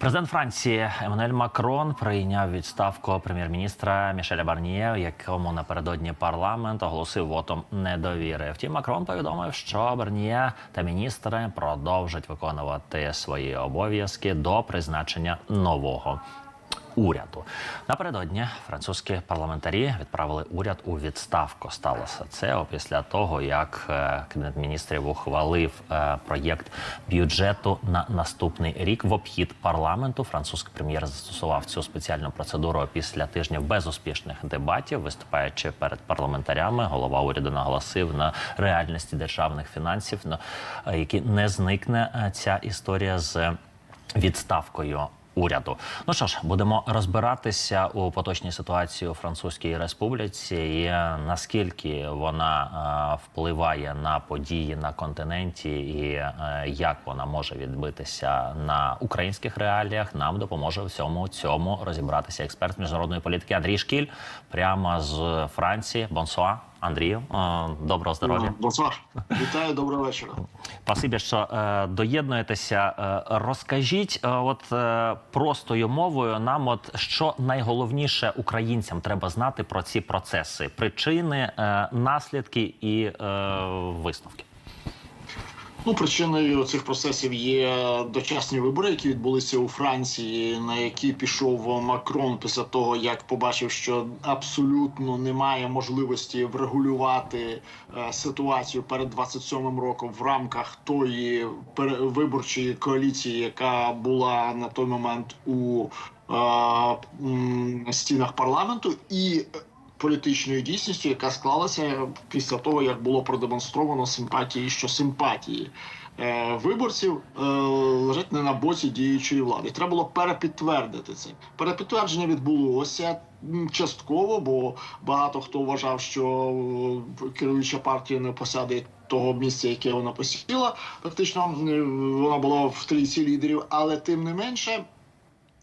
Президент Франції Еммануель Макрон прийняв відставку прем'єр-міністра Мішеля Барніє, якому напередодні парламент оголосив вотом недовіри. Втім, Макрон повідомив, що Барніє та міністри продовжать виконувати свої обов'язки до призначення нового. Уряду напередодні французькі парламентарі відправили уряд у відставку. Сталося це опісля того, як е, кабінет міністрів ухвалив е, проєкт бюджету на наступний рік в обхід парламенту. Французький прем'єр застосував цю спеціальну процедуру після тижнів безуспішних дебатів. Виступаючи перед парламентарями, голова уряду наголосив на реальності державних фінансів, на е, які не зникне ця історія з відставкою уряду. Ну що ж, будемо розбиратися у поточній ситуації у Французькій Республіці і наскільки вона е, впливає на події на континенті, і е, як вона може відбитися на українських реаліях. Нам допоможе в цьому цьому розібратися експерт міжнародної політики Андрій Шкіль прямо з Франції. Бонсуа. Андрію, е, доброго здоров'я. Вітаю, доброго вечора. Спасибі, що е, доєднуєтеся. Е, розкажіть, от простою мовою, нам, от що найголовніше українцям треба знати про ці процеси: причини, наслідки і висновки. Ну, причиною цих процесів є дочасні вибори, які відбулися у Франції, на які пішов Макрон після того, як побачив, що абсолютно немає можливості врегулювати е, ситуацію перед 27-м роком в рамках тої виборчої коаліції, яка була на той момент у е, стінах парламенту, і політичною дійсністю, яка склалася після того, як було продемонстровано симпатії, що симпатії е, виборців е, лежать не на боці діючої влади. Треба було перепідтвердити це. Перепідтвердження відбулося частково, бо багато хто вважав, що е, керуюча партія не посадить. Того місця, яке вона посіла, фактично вона була в трійці лідерів, але тим не менше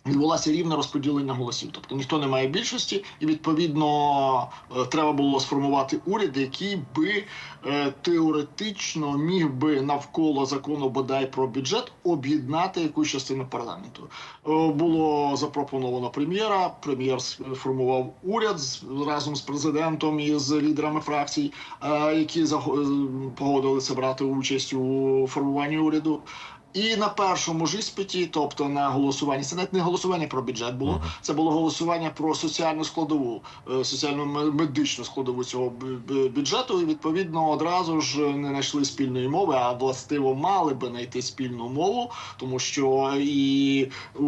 відбулося рівне розподілення голосів. Тобто ніхто не має більшості, і відповідно е, треба було сформувати уряд, який би е, теоретично міг би навколо закону бодай про бюджет об'єднати якусь частину парламенту. Е, Було запропоновано прем'єра. Прем'єр сформував уряд разом з президентом і з лідерами фракцій, які погодилися брати участь у формуванні уряду. І на першому ж іспиті, тобто на голосуванні, це навіть не голосування про бюджет було, це було голосування про соціальну складову, е, соціально медичну складову цього бю- бю- бюджету. І відповідно одразу ж не знайшли спільної мови, а властиво мали би знайти спільну мову, тому що і у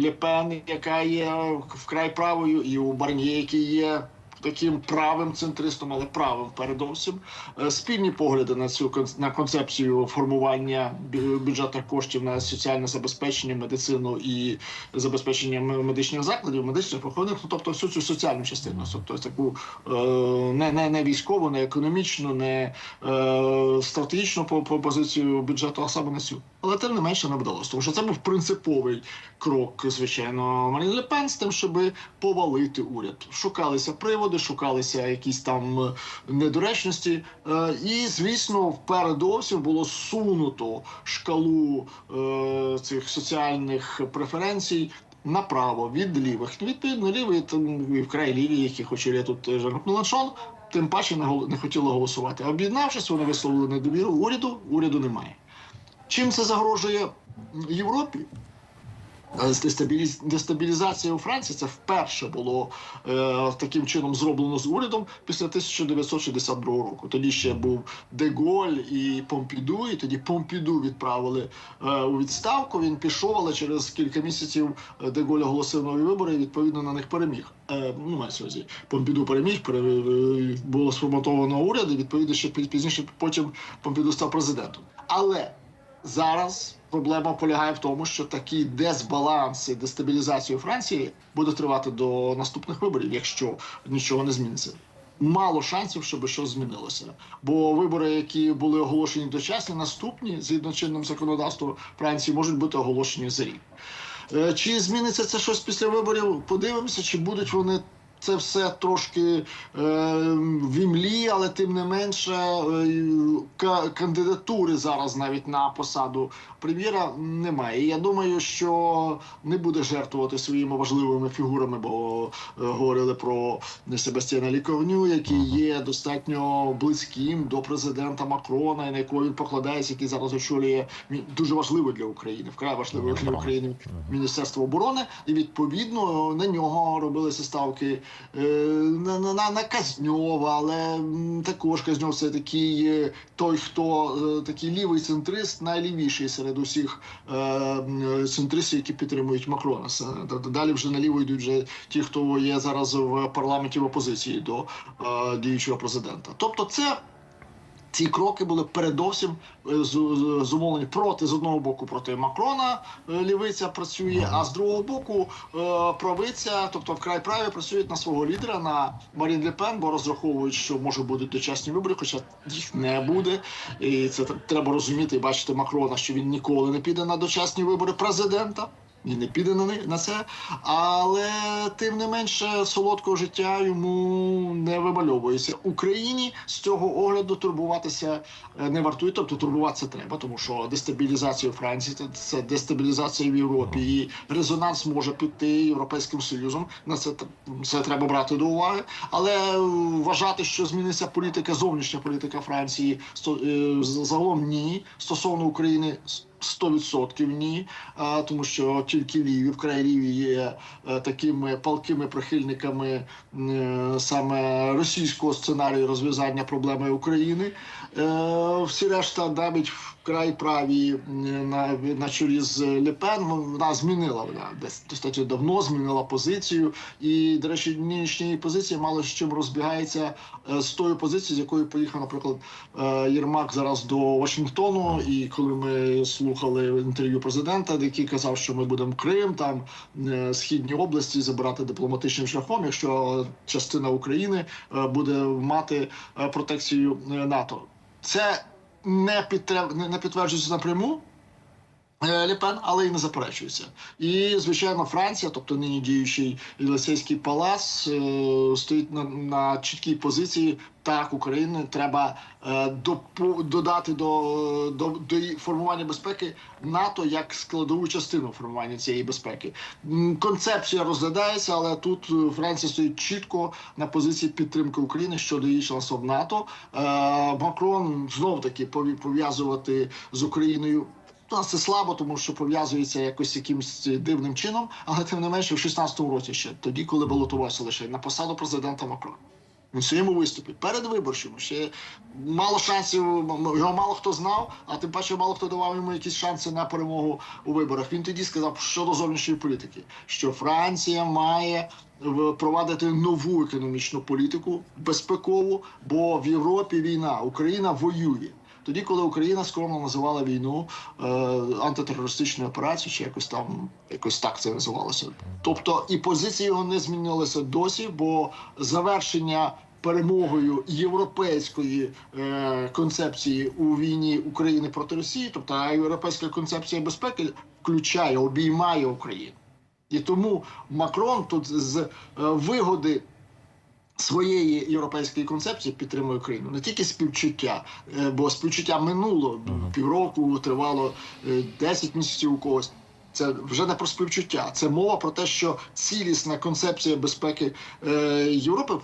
Лепен, яка є вкрай правою, і у Барньє, який є таким правим центристом, але правим передовсім. Е, Спільні погляди на цю на концепцію формування бю- бюджетних коштів на соціальне забезпечення, медицину і забезпечення медичних закладів, медичних похоронних, ну, тобто всю цю соціальну частину, тобто таку е, не, не, не військову, не економічну, не е, стратегічну по, по позицію бюджету, а саме на цю. Але тим не менше не вдалося, тому що це був принциповий крок, звичайно, Марін Ле Пен з тим, щоб повалити уряд. Шукалися приводи, шукалися якісь там е, недоречності. Е, І, звісно, передовсім було сунуто шкалу е, цих соціальних преференцій. Направо від лівих. Відповідно, ліві там і вкрай ліві, які очолює тут е, Жан Меланшон, тим паче не, не хотіли голосувати. Об'єднавшись, вони висловили недовіру уряду. Уряду немає. Чим це загрожує Європі? Дестабіліз- Дестабілізація у Франції це вперше було е, таким чином зроблено з урядом після 1962 року. Тоді ще був Деголь і Помпіду, і тоді Помпіду відправили е, у відставку. Він пішов, але через кілька місяців е, Деголь оголосив нові вибори і відповідно на них переміг. Е, ну, мається увазі, Помпіду переміг, пере, е, було сформатовано уряд, і відповідно ще пі- пізніше потім Помпіду став президентом. Але Зараз проблема полягає в тому, що такий дезбаланс і Франції буде тривати до наступних виборів, якщо нічого не зміниться. Мало шансів, щоб щось змінилося. Бо вибори, які були оголошені дочасні, наступні згідно чинним законодавством Франції, можуть бути оголошені за рік. Е, Чи зміниться це щось після виборів? Подивимося, чи будуть вони це все трошки е, в імлі, але тим не менше е, ка- кандидатури зараз навіть на посаду прем'єра немає. І я думаю, що не буде жертвувати своїми важливими фігурами, бо е, говорили про Себастьяна Лікорню, який є достатньо близьким до президента Макрона, і на якого він покладається, який зараз очолює дуже важливо для України, вкрай важливо для України Міністерство оборони, і відповідно на нього робилися ставки на, на, на, на Казньова, але також Казньов це такий е, той, хто е, такий лівий центрист, найлівіший серед усіх е, центристів, які підтримують Макрона. Далі вже наліво йдуть вже ті, хто є зараз в парламенті в опозиції до е, діючого президента. Тобто, це ці кроки були передовсім е, зумовлені проти з одного боку проти Макрона е, лівиця працює, а з другого боку е, правиця, тобто вкрай праві працюють на свого лідера на Марін Ле Пен, бо розраховують, що може бути дочасні вибори, хоча їх не буде. І це треба розуміти і бачити Макрона, що він ніколи не піде на дочасні вибори президента. І не піде на, на це, але тим не менше солодкого життя йому не вимальовується. Україні з цього огляду турбуватися е, не вартує. Тобто турбуватися треба, тому що дестабілізація у Франції це, дестабілізація в Європі, і резонанс може піти європейським союзом. На це це треба брати до уваги. Але е, вважати, що зміниться політика, зовнішня політика Франції е, загалом ні стосовно України. 100% ні, а, тому що тільки ліві, вкрай ліві є е, такими палкими прихильниками е, саме російського сценарію розв'язання проблеми України. Е, Всі решта, навіть вкрай праві на, на чолі з Лепен, вона змінила вона десь достатньо давно змінила позицію. І, до речі, нинішньої позиції мало з чим розбігається з тою позицією, з якою поїхав, наприклад, Єрмак зараз до Вашингтону. І коли ми слухали інтерв'ю президента, який казав, що ми будемо Крим, там е, східні області забирати дипломатичним шляхом, якщо частина України е, буде мати е, протекцію НАТО, це не підтверджується напряму. Е, Лепен, але і не заперечується. І звичайно, Франція, тобто нині діючий Єлисейський палац, е, стоїть на, на чіткій позиції. Так, Україні треба е, додати до, до, до формування безпеки НАТО як складову частину формування цієї безпеки. Концепція розглядається, але тут Франція стоїть чітко на позиції підтримки України щодо її членства в НАТО. Макрон знов таки пов'язувати з Україною. У нас це слабо, тому що пов'язується якось якимось дивним чином, але тим не менше в 16-му році ще тоді, коли балотувався лише на посаду президента Макрона. В своєму виступі перед виборчим ще мало шансів, його мало хто знав, а тим паче мало хто давав йому якісь шанси на перемогу у виборах. Він тоді сказав щодо зовнішньої політики, що Франція має впровадити нову економічну політику безпекову, бо в Європі війна, Україна воює. Тоді, коли Україна скромно називала війну е, антитерористичною операцією, чи якось там якось так це називалося. Тобто і позиції його не змінилися досі, бо завершення перемогою європейської е, концепції у війні України проти Росії, тобто європейська концепція безпеки включає, обіймає Україну. І тому Макрон тут з е, вигоди своєї європейської концепції підтримує Україну не тільки співчуття, е, бо співчуття минуло півроку, тривало е, 10 місяців у когось. Це вже не про співчуття. Це мова про те, що цілісна концепція безпеки е, Європи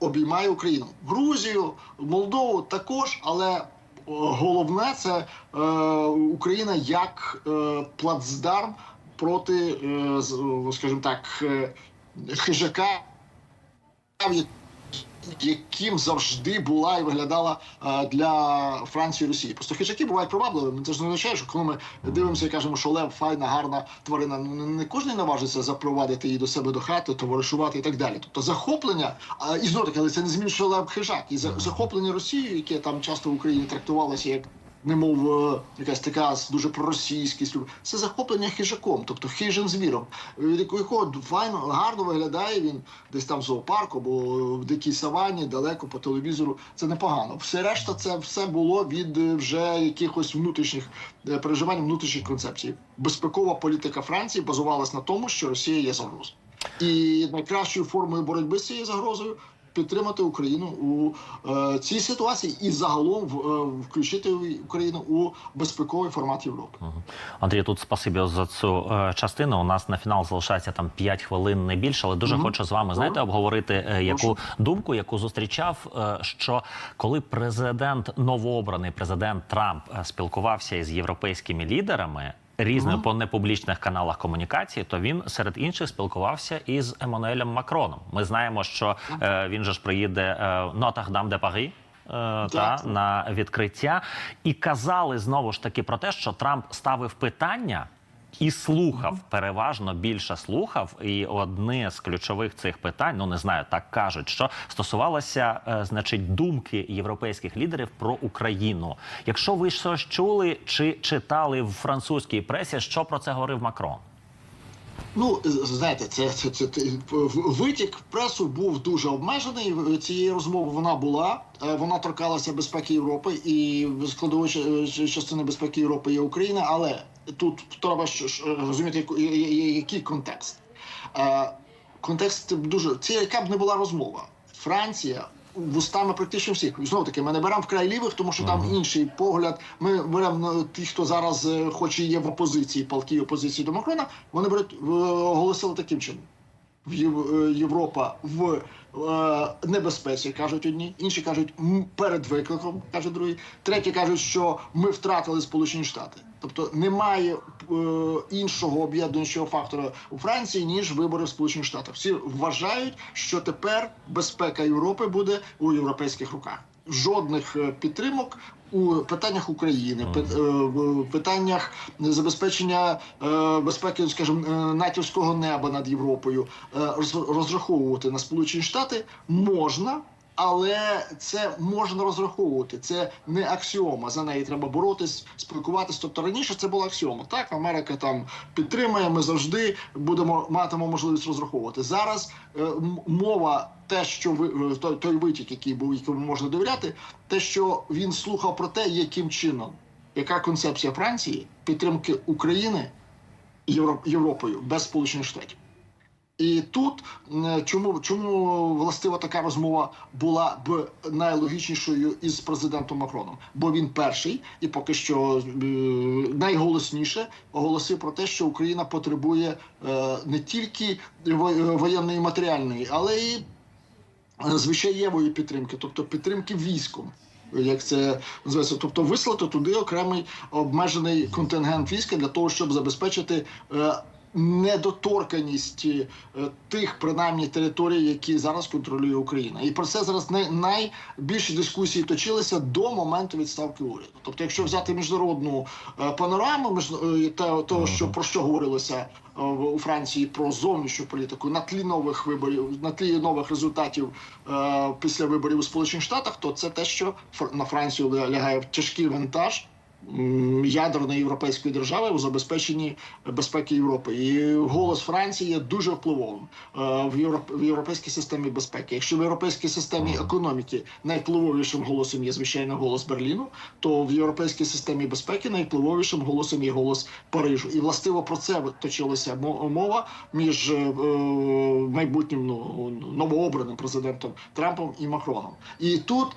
обіймає Україну, Грузію, Молдову також, але головне це е, Україна як е, плацдарм проти, е, скажімо так, е, хижака, яким завжди була і виглядала е, для Франції і Росії. Просто хижаки бувають привабливими. Це ж не означає, що коли ми дивимося і кажемо, що лев файна, гарна тварина. ну, Не, кожен наважиться запровадити її до себе до хати, товаришувати і так далі. Тобто захоплення, і знову таки, але це не змінює, що лев хижак. І захоплення Росією, яке там часто в Україні трактувалося як немов е, якась така дуже проросійськість. Це захоплення хижаком, тобто хижим звіром, від якого файно гарно виглядає він десь там в зоопарку або в дикій савані, далеко по телевізору. Це непогано. Все решта, це все було від е, вже якихось внутрішніх е, переживань, внутрішніх концепцій. Безпекова політика Франції базувалась на тому, що Росія є загрозою. І найкращою формою боротьби з цією загрозою підтримати Україну у е, цій ситуації і загалом в, е, включити Україну у безпековий формат Європи. Андрій, тут спасибі за цю е, частину. У нас на фінал залишається там 5 хвилин не більше, але дуже Мгм. хочу з вами знаєте обговорити е, яку Прошу. думку, яку зустрічав. е, Що коли президент новообраний президент Трамп е, спілкувався із європейськими лідерами. Різними Мгм. по непублічних каналах комунікації, то він серед інших спілкувався із Еммануелем Макроном. Ми знаємо, що е, він же ж приїде е, Нотр-Дам де Парі. Та на відкриття і казали знову ж таки про те, що Трамп ставив питання і слухав переважно більше слухав. І одне з ключових цих питань, ну не знаю, так кажуть, що стосувалося, е, значить, думки європейських лідерів про Україну. Якщо ви щось чули чи читали в французькій пресі, що про це говорив Макрон? Ну, знаєте, це, це, це, витік пресу був дуже обмежений. Цієї розмови вона була. Е, Вона торкалася безпеки Європи і складовою ча- частини безпеки Європи є Україна. Але тут треба розуміти, який контекст. Е, Контекст дуже це яка б не була розмова. Франція вустами практично всіх. Знову таки, ми не беремо вкрай лівих, тому що там інший погляд. Ми беремо тих, ті, хто зараз хоче хоч і є в опозиції, палкій опозиції до Макрона. Вони беруть е, оголосили таким чином. В е, Європа в е, небезпеці, кажуть одні, інші кажуть перед викликом, каже другий. Треті кажуть, що ми втратили Сполучені Штати. Тобто немає е, іншого об'єднуючого фактора у Франції ніж вибори в Сполучених Штатах. Всі вважають, що тепер безпека Європи буде у європейських руках. Жодних е, підтримок у питаннях України, е, в питаннях забезпечення е, безпеки, скажімо, е, натівського неба над Європою, розраховувати на Сполучені Штати можна. Але це можна розраховувати. Це не аксіома. За неї треба боротись, спілкуватись. Тобто раніше це була аксіома. Так, Америка там підтримує. Ми завжди будемо матимемо можливість розраховувати. Зараз е, мова, те, що ви е, той, той витік, який був, якому можна довіряти, те, що він слухав про те, яким чином, яка концепція Франції підтримки України Євро- Європою без Сполучених Штатів. І тут чому, чому властива така розмова була б найлогічнішою із президентом Макроном? Бо він перший і поки що е, найголосніше оголосив про те, що Україна потребує е, не тільки воєнної матеріальної, але й е, звичаєвої підтримки, тобто підтримки військом. Як це називається, тобто вислати туди окремий обмежений контингент війська для того, щоб забезпечити недоторканість е, тих принаймні територій, які зараз контролює Україна, і про це зараз най, найбільші дискусії точилися до моменту відставки уряду. Тобто, якщо взяти міжнародну е, панораму, е, того, що про що говорилося у Франції про зовнішню політику на тлі нових виборів, на тлі нових результатів після виборів у Сполучених Штатах, то це те, що на Францію лягає тяжкий вантаж ядерної європейської держави у забезпеченні безпеки Європи. І голос Франції є дуже впливовим е, в європейській системі безпеки. Якщо в європейській системі економіки найвпливовішим голосом є звичайно голос Берліну, то в європейській системі безпеки найвпливовішим голосом є голос Парижу. І властиво про це точилася мова між е, майбутнім ну, новообраним президентом Трампом і Макроном. І тут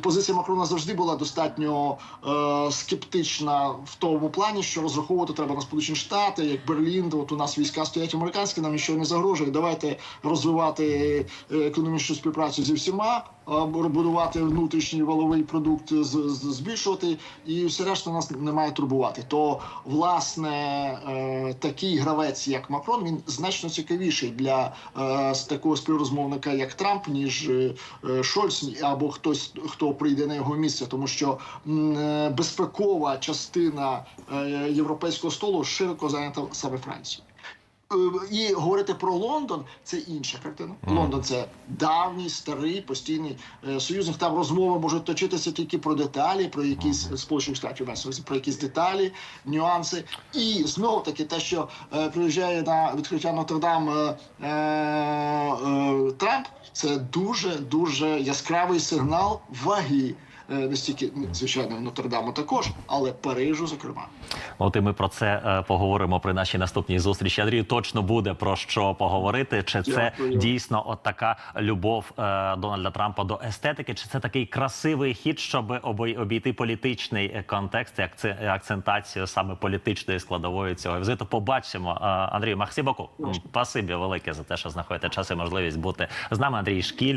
позиція Макрона завжди була достатньо е, скептична в тому плані, що розраховувати треба на Сполучені Штати, як Берлін, от у нас війська стоять американські, нам нічого не загрожує. Давайте розвивати е, економічну співпрацю зі всіма, будувати внутрішній валовий продукт, збільшувати, і все решта нас не має турбувати. То власне е, такий гравець, як Макрон, він значно цікавіший для е, такого співрозмовника, як Трамп, ніж е, Шольц або хтось, хто прийде на його місце, тому що безпекова частина європейського столу широко зайнята саме Францією. Е, І говорити про Лондон це інша картина. Лондон це давній, старий, постійний е, союзник. Там розмови можуть точитися тільки про деталі, про якісь сполучених штатів про якісь деталі, нюанси. І знову таки те, що е, приїжджає на відкриття Нотр-Дам е, е, е, Трамп, це дуже дуже яскравий сигнал ваги. Е, не стільки звичайно Нотр-Даму також, але Парижу, зокрема. От і ми про це е, поговоримо при нашій наступній зустрічі. Андрію точно буде про що поговорити. Чи це Дякую. дійсно от така любов е, Дональда Трампа до естетики? Чи це такий красивий хід, щоб обійти політичний контекст і акце- акцентацію саме політичної складової цього візиту? Побачимо. Андрію, Максибоку, спасибі велике за те, що знаходите час і можливість бути з нами. Андрій Шкіль,